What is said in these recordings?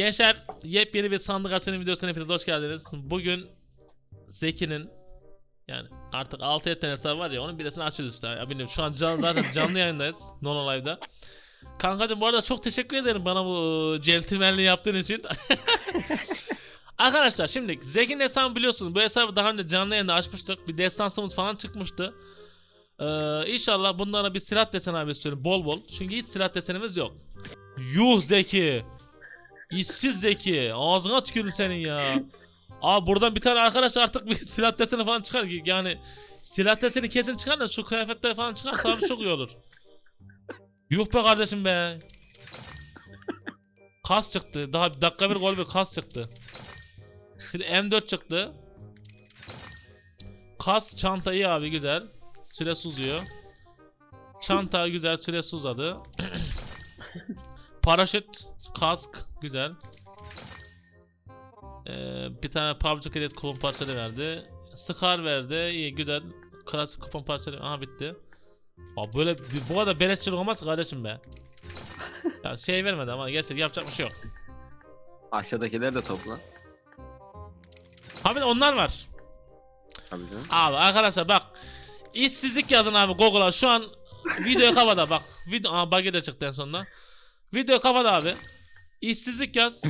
Gençler yepyeni bir sandık açının videosuna hepiniz hoş geldiniz. Bugün Zeki'nin yani artık 6 yetenek hesabı var ya onun birisini açıyoruz işte. Ya bilmiyorum şu an can, zaten canlı yayındayız. Nono Live'da. Kankacım bu arada çok teşekkür ederim bana bu centilmenliği yaptığın için. Arkadaşlar şimdi Zeki'nin hesabını biliyorsunuz. Bu hesabı daha önce canlı yayında açmıştık. Bir destansımız falan çıkmıştı. Ee, inşallah bunlara bir silah deseni abi istiyorum bol bol. Çünkü hiç silah desenimiz yok. Yuh Zeki. İşsiz Zeki. Ağzına tükürüm senin ya. Abi buradan bir tane arkadaş artık bir silah deseni falan çıkar ki yani silah deseni kesin çıkar da şu kıyafetler falan çıkarsa abi çok iyi olur. Yuh be kardeşim be. Kas çıktı. Daha bir dakika bir gol bir kas çıktı. Sil- M4 çıktı. Kas çanta iyi abi güzel. Süresi uzuyor. Çanta güzel süresi uzadı. Paraşüt, kask güzel. Ee, bir tane PUBG Credit kupon parçalı verdi. Scar verdi. iyi güzel. Klasik kupon parçalı. Aha bitti. Aa, böyle bu kadar beleşçilik olmaz kardeşim be. Ya şey vermedi ama gerçekten yapacak bir şey yok. Aşağıdakileri de topla. Abi onlar var. Tabii canım. Abi arkadaşlar bak. İşsizlik yazın abi Google'a. Şu an videoyu kafada bak. Video Aa, bug'i de çıktı en sonunda. Videoyu kafada abi. İşsizlik yaz.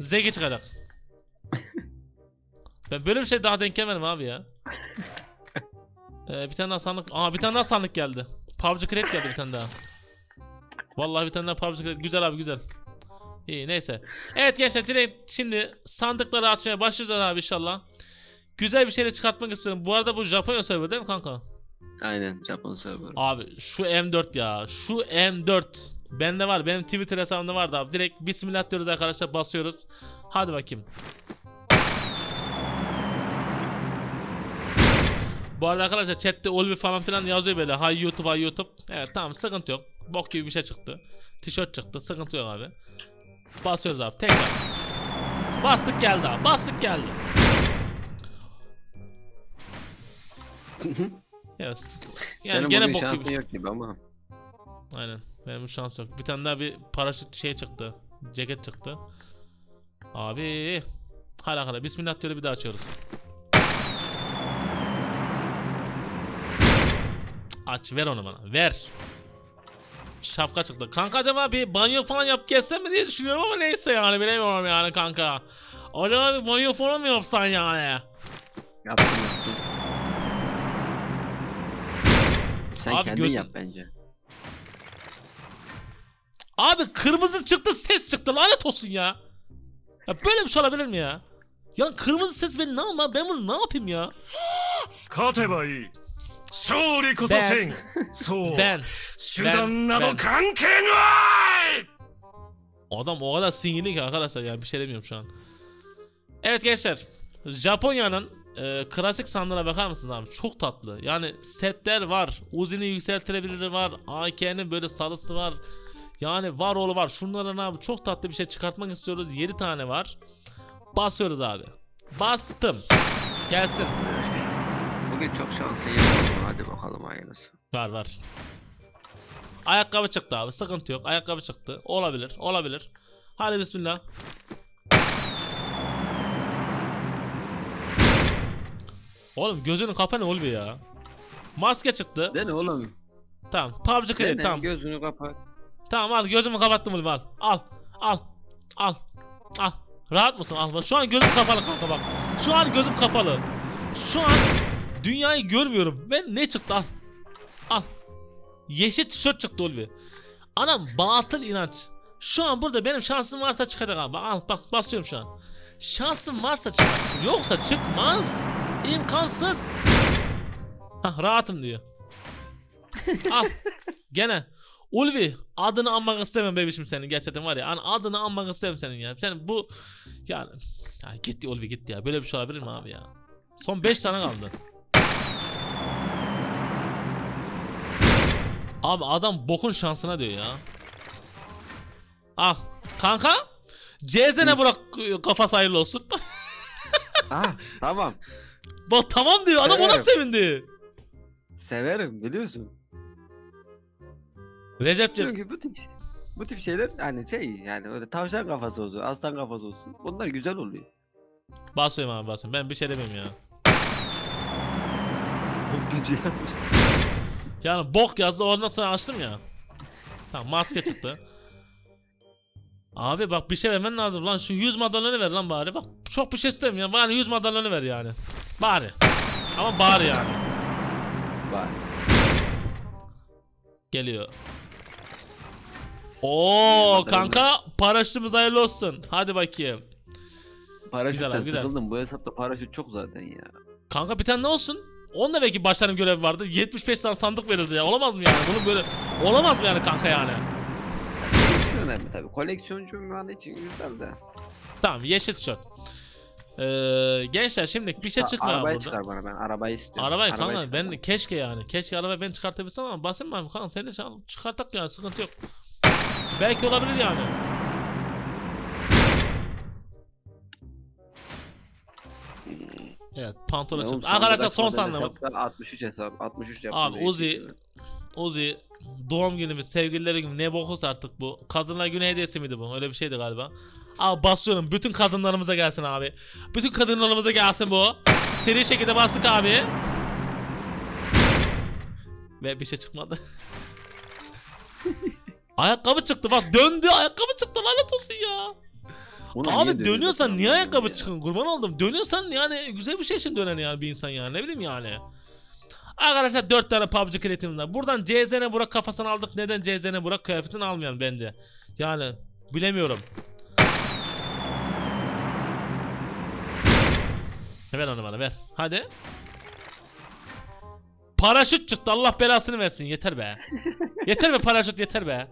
Zeki çıkacak. Ben böyle bir şey daha denk gelmedim abi ya. Ee, bir tane daha sandık. Aa bir tane daha sandık geldi. PUBG Credit geldi bir tane daha. Vallahi bir tane daha PUBG Credit. Güzel abi güzel. İyi neyse. Evet gençler direkt şimdi sandıkları açmaya başlayacağız abi inşallah. Güzel bir şeyler çıkartmak istiyorum. Bu arada bu Japonya server değil mi kanka? Aynen Japon server. Abi şu M4 ya. Şu M4. Bende var. Benim Twitter hesabımda vardı abi. Direkt bismillah diyoruz arkadaşlar. Basıyoruz. Hadi bakayım. Bu arada arkadaşlar chatte Olvi falan filan yazıyor böyle. Hay YouTube hay YouTube. Evet tamam sıkıntı yok. Bok gibi bir şey çıktı. Tişört çıktı. Sıkıntı yok abi. Basıyoruz abi. Tekrar. Bastık geldi abi. Bastık geldi. Evet. Yani Senin gene bok gibi. yok gibi ama. Aynen. Benim şans yok. Bir tane daha bir paraşüt şey çıktı. Ceket çıktı. Abi. Hala hala. Bismillah diyor bir daha açıyoruz. Aç ver onu bana. Ver. Şapka çıktı. Kanka acaba bir banyo falan yap gelsem mi diye düşünüyorum ama neyse yani bilemiyorum yani kanka. Acaba bir banyo falan mı yapsan yani? Yaptım yaptım. Sen Abi kendin gözün- yap bence. Abi kırmızı çıktı ses çıktı lanet olsun ya. ya böyle bir şey olabilir mi ya? Ya kırmızı ses beni ne yapma ben bunu ne yapayım ya? Kateba iyi. Sori koso sen. So. Ben. Şudan nado kanken Adam o kadar sinirli ki arkadaşlar ya bir şey demiyorum şu an. Evet gençler. Japonya'nın e, klasik sandığına bakar mısınız abi? Çok tatlı. Yani setler var. Uzi'nin yükseltilebilirleri var. AK'nin böyle salısı var. Yani var oğlu var. Şunların abi çok tatlı bir şey çıkartmak istiyoruz. 7 tane var. Basıyoruz abi. Bastım. Gelsin. Bugün çok şanslı yapalım. Hadi bakalım hayırlısı. Var var. Ayakkabı çıktı abi. Sıkıntı yok. Ayakkabı çıktı. Olabilir. Olabilir. Hadi bismillah. Oğlum gözünü kapa ne oluyor ya? Maske çıktı. Dene oğlum. Tamam. PUBG kredi Dene tamam. gözünü kapat. Tamam al gözümü kapattım oğlum al. Al. Al. Al. Al. Rahat mısın? Al. Bak, Şu an gözüm kapalı kanka bak. Şu an gözüm kapalı. Şu an dünyayı görmüyorum. Ben ne çıktı al. Al. Yeşil tişört çıktı Ulvi. Anam batıl inanç. Şu an burada benim şansım varsa çıkacak abi. Al bak basıyorum şu an. Şansım varsa çıkar. Yoksa çıkmaz. İmkansız. Hah rahatım diyor. Al. Gene. Ulvi adını anmak istemem bebişim senin gerçekten var ya an adını anmak istemem senin ya. Sen bu yani ya gitti Ulvi gitti ya. Böyle bir şey olabilir mi abi ya? Son 5 tane kaldı. Abi adam bokun şansına diyor ya. Al kanka CZ'ne bırak kafası hayırlı olsun. Ah tamam. Bak tamam diyor adam ona Evet. sevindi. Severim biliyorsun. Recep'cim Çünkü bütün şey. Bu tip şeyler hani şey yani öyle tavşan kafası olsun, aslan kafası olsun. Bunlar güzel oluyor. Basıyorum abi basıyorum. Ben bir şey demem ya. Bu gücü yazmış. Yani bok yazdı ondan sonra açtım ya. Tamam maske çıktı. Abi bak bir şey vermen lazım lan şu 100 madalyonu ver lan bari bak çok bir şey istemiyorum bari 100 madalyonu ver yani bari ama bari yani Var. geliyor Oo kanka paraşütümüz hayırlı olsun hadi bakayım Paraşütten Güzel abi, güzel. sıkıldım. Bu hesapta paraşüt çok zaten ya. kanka bir tane ne olsun Onda belki başlarım görevi vardı 75 tane sandık verildi ya olamaz mı yani bunu böyle olamaz mı yani kanka yani Koleksiyon önemli tabii. Koleksiyoncu ünvanı için güzel de. Tamam yeşil tişört ee, Gençler şimdi bir şey çıkmıyor arabayı burada çıkar bana ben arabayı istiyorum. Arabayı Arabayı kanka ben bana. keşke yani keşke arabayı ben çıkartabilsem ama basayım mı kanka seni çıkartak yani sıkıntı yok. Belki olabilir yani. Evet pantolon çıktı. Arkadaşlar son hesapta 63 hesap 63 yaptım. Abi Uzi. Uzi doğum günümüz sevgilileri günü ne bokuz artık bu. Kadınlar günü hediyesi miydi bu? Öyle bir şeydi galiba. Abi basıyorum bütün kadınlarımıza gelsin abi. Bütün kadınlarımıza gelsin bu. Seri şekilde bastık abi. Ve bir şey çıkmadı. ayakkabı çıktı bak döndü ayakkabı çıktı lanet olsun ya. Niye Abi dönüyorsan niye ayakkabı ya. çıkın kurban oldum. Dönüyorsan yani güzel bir şey için döner yani bir insan yani ne bileyim yani. Arkadaşlar 4 tane PUBG kreatifim var. Buradan CZN Burak kafasını aldık. Neden CZN Burak kıyafetini almayan bence. Yani bilemiyorum. Ver onu bana ver. Hadi. Paraşüt çıktı Allah belasını versin yeter be. yeter be paraşüt yeter be.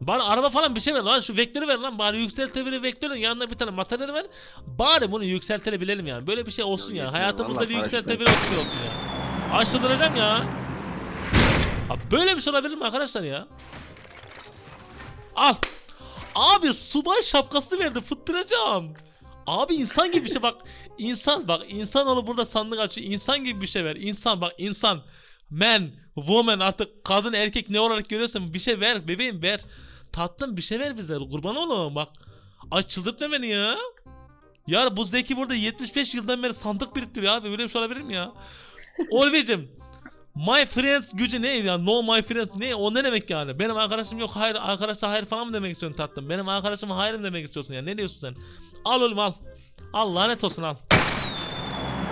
Bana araba falan bir şey ver lan şu vektörü ver lan bari yükseltebilir vektörün yanında bir tane materyal ver. Bari bunu yükseltebilelim yani böyle bir şey olsun ya hayatımızda bir yükseltebilir olsun, olsun ya. Aşıldıracağım ya. Abi böyle bir şey olabilir mi arkadaşlar ya? Al. Abi subay şapkası verdi fıttıracağım. Abi insan gibi bir şey bak. İnsan bak insanoğlu burada sandık açıyor. İnsan gibi bir şey ver. İnsan bak insan. Man, woman artık kadın erkek ne olarak görüyorsan bir şey ver bebeğim ver. Tatlım bir şey ver bize kurban olalım bak. Ay çıldırtma beni ya. Ya bu Zeki burada 75 yıldan beri sandık biriktiriyor abi böyle bir şey olabilir mi ya? Olvecim. My friends gücü ne ya? No my friends ne? O ne demek yani? Benim arkadaşım yok. Hayır arkadaşlar hayır falan mı demek istiyorsun tatlım? Benim arkadaşıma hayır mı demek istiyorsun ya? Ne diyorsun sen? Al oğlum al. Al lanet olsun al.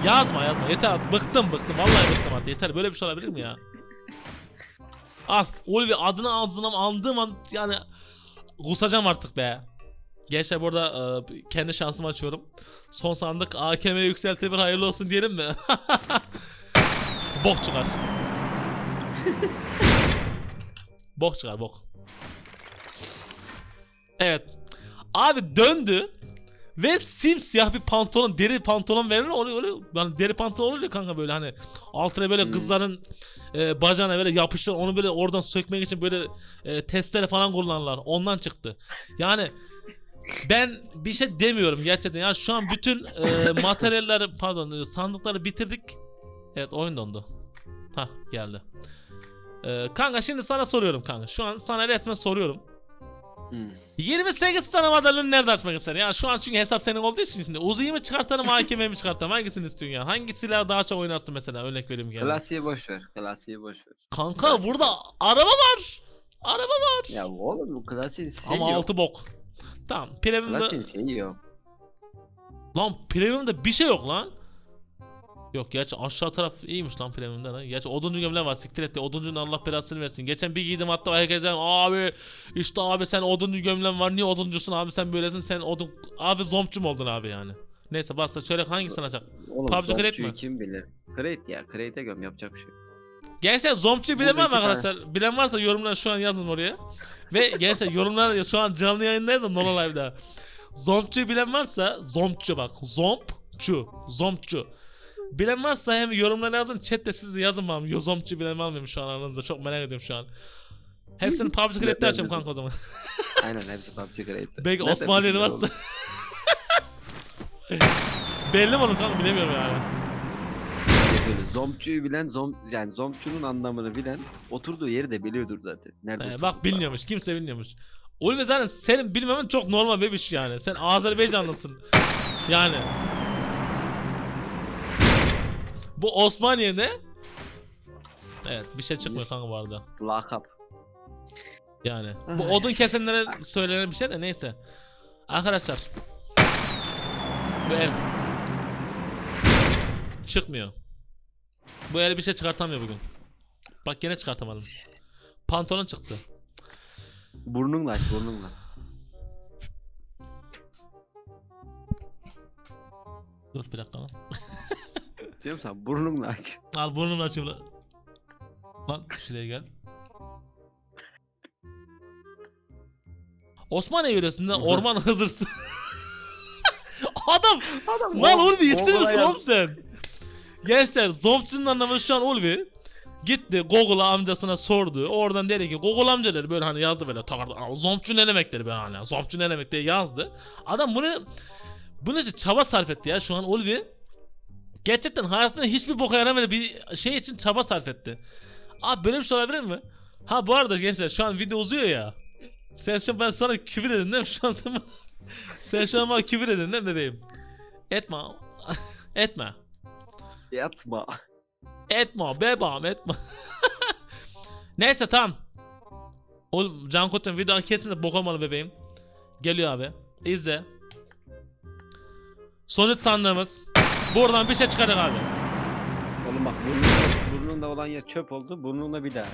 Yazma yazma yeter artık. Bıktım bıktım. Vallahi bıktım artık. Yeter böyle bir şey olabilir mi ya? Al. Ulvi adını ağzına andığım an yani kusacağım artık be. Gençler burada e, kendi şansımı açıyorum. Son sandık AKM yükseltebilir hayırlı olsun diyelim mi? bok çıkar. bok çıkar bok. Evet. Abi döndü. Ve simsiyah bir pantolon, deri pantolon verir öyle öyle yani deri pantolon olur ya kanka böyle hani altına böyle Hmm. kızların e, bacağına böyle yapıştır onu böyle oradan sökmek için böyle e, testere falan kullanırlar. Ondan çıktı. Yani ben bir şey demiyorum gerçekten. Yani şu an bütün e, materyalleri pardon e, sandıkları bitirdik. Evet oyun dondu. Ha geldi. E, kanka şimdi sana soruyorum kanka. Şu an sana resmen soruyorum. Hmm. 28 tane madalyonu nerede açmak istersin? Ya şu an çünkü hesap senin olduğu için şimdi Uzi'yi mi çıkartalım AKM'yi mi çıkartalım? Hangisini istiyorsun ya? Hangi silahı daha çok oynarsın mesela? Örnek vereyim yani. Klasiği boş ver. Klasiği boş ver. Kanka burada araba var. Araba var. Ya oğlum bu klasiğin şeyi Ama yok. altı bok. Tamam. Premium'da Klasiğin şeyi yok. lan Premium'da bir şey yok lan. Yok gerçi aşağı taraf iyiymiş lan Premium'da lan. Gerçi oduncu gömleği var siktir etti. Oduncunun Allah belasını versin. Geçen bir giydim hatta herkese abi işte abi sen oduncu gömleğin var. Niye oduncusun abi sen böylesin sen odun abi zombçu mu oldun abi yani. Neyse basta söyle hangisini açacak? Oğlum PUBG Crate mi? kim bilir? Crate ya. Crate'e göm yapacak bir şey. Gençler zombçu bilen var mı iki tane. arkadaşlar? Bilen varsa yorumlar şu an yazın oraya. Ve gençler yorumlar şu an canlı yayındayız da Nola Live'da. Zombçu bilen varsa zombçu bak. Zombçu. Zombçu. Bilen varsa hem yorumlara yazın chatte siz de yazın bana. Yo, Zombçu bilen var mıymış şu an aranızda? Çok merak ediyorum şu an. Hepsini PUBG Crate'de açayım kanka o zaman. Aynen hepsi PUBG Crate'de. Belki varsa. oğlum? Belli mi onun kanka bilemiyorum yani. Böyle zombçuyu bilen zom yani zombçunun anlamını bilen oturduğu yeri de biliyordur zaten. Nerede Ee, bak bilmiyormuş. Kimse bilmiyormuş. Ulvi zaten senin bilmemen çok normal bebiş yani. Sen Azerbaycanlısın. Yani. Bu Osmaniye ne? Evet bir şey çıkmıyor kanka bu arada. Lakap. Yani. Bu Ay. odun kesenlere söylenen bir şey de neyse. Arkadaşlar. Bu el. Çıkmıyor. Bu el bir şey çıkartamıyor bugün. Bak gene çıkartamadım. Pantolon çıktı. Burnunla aç burnunla. Dur bir dakika lan. Diyorum sana burnunla aç. Al burnunu açayım lan. Lan şuraya gel. Osmaniye yöresinde orman hızırsı. Adam Adam Lan Ulvi ister misin oğlum sen? Gençler zombçunun anlamı şu an Ulvi. Gitti Google'a amcasına sordu. Oradan dedi ki Google amca dedi böyle hani yazdı böyle takardı. "Aa, Zombçu ne demek dedi böyle hani. Zombçu ne demek diye yazdı. Adam bunu bunu için çaba sarf etti ya şu an Ulvi. Gerçekten hayatında hiçbir boka yaramayan bir şey için çaba sarf etti. Abi böyle bir şey olabilir mi? Ha bu arada gençler şu an video uzuyor ya. Sen şu an ben sana küfür edin değil mi? Şu an sen bana, sen şu an bana küfür edin değil mi bebeğim? Etme. etme. Yatma. Etme bebeğim etme. Neyse tamam. Oğlum Can Koç'un video kesin de bok olmalı bebeğim. Geliyor abi. İzle. Sonuç sandığımız. Buradan bir şey çıkardık abi. Oğlum bak burnunda, burnunda olan yer çöp oldu. Burnunda bir daha.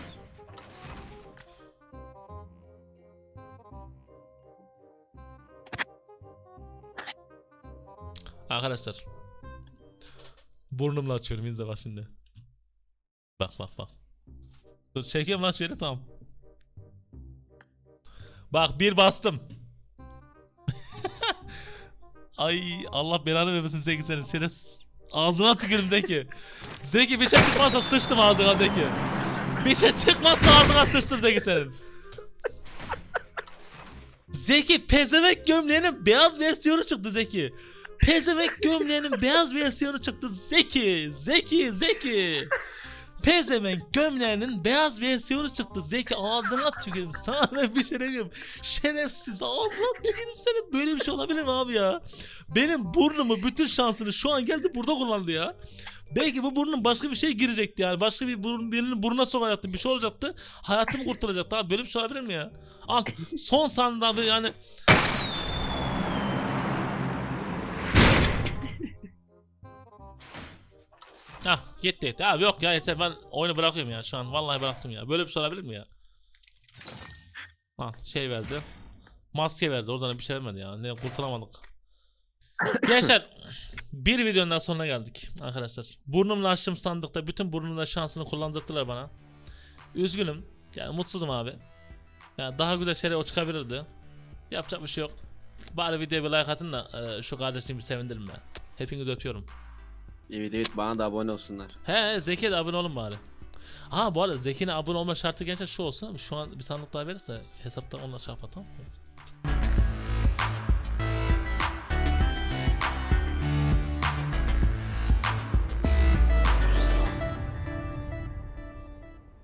Arkadaşlar. Burnumla açıyorum izle bak şimdi. Bak bak bak. Dur çekeyim lan şöyle tamam. Bak bir bastım. Ay Allah belanı vermesin Zeki senin. Şerefsiz. Ağzına tükürüm Zeki. Zeki bir şey çıkmazsa sıçtım ağzına Zeki. Bir şey çıkmazsa ağzına sıçtım Zeki senin. Zeki pezevenk gömleğinin beyaz versiyonu çıktı Zeki. Pezevenk gömleğinin beyaz versiyonu çıktı Zeki. Zeki, Zeki. Pezevenk gömleğinin beyaz versiyonu çıktı. Zeki ağzına tükürüm. Sana ben bir şey demiyorum. Şerefsiz ağzına tükürüm senin. Böyle bir şey olabilir mi abi ya? Benim burnumu bütün şansını şu an geldi burada kullandı ya. Belki bu burnun başka bir şey girecekti yani. Başka bir burun, birinin burnuna sokacaktı. Bir şey olacaktı. Hayatım kurtulacaktı abi. Böyle bir şey olabilir mi ya? Al son sandığı abi yani. Hah gitti gitti. Abi yok ya yeter ben oyunu bırakıyorum ya şu an. Vallahi bıraktım ya. Böyle bir şey olabilir mi ya? Ha şey verdi. Maske verdi. Oradan da bir şey vermedi ya. Ne kurtulamadık. Gençler bir videonun daha sonuna geldik arkadaşlar. Burnumla açtım sandıkta bütün burnumla şansını kullandırdılar bana. Üzgünüm. Yani mutsuzum abi. Yani daha güzel şeyler o çıkabilirdi. Yapacak bir şey yok. Bari videoya bir like atın da e, şu kardeşimi sevindirin ben. Hepinizi öpüyorum. Evet evet bana da abone olsunlar. He Zeki'ye de abone olun bari. Aa bu arada Zeki'ne abone olma şartı gençler şu olsun. Şu an bir sandık daha verirse hesapta onunla şey tamam mı?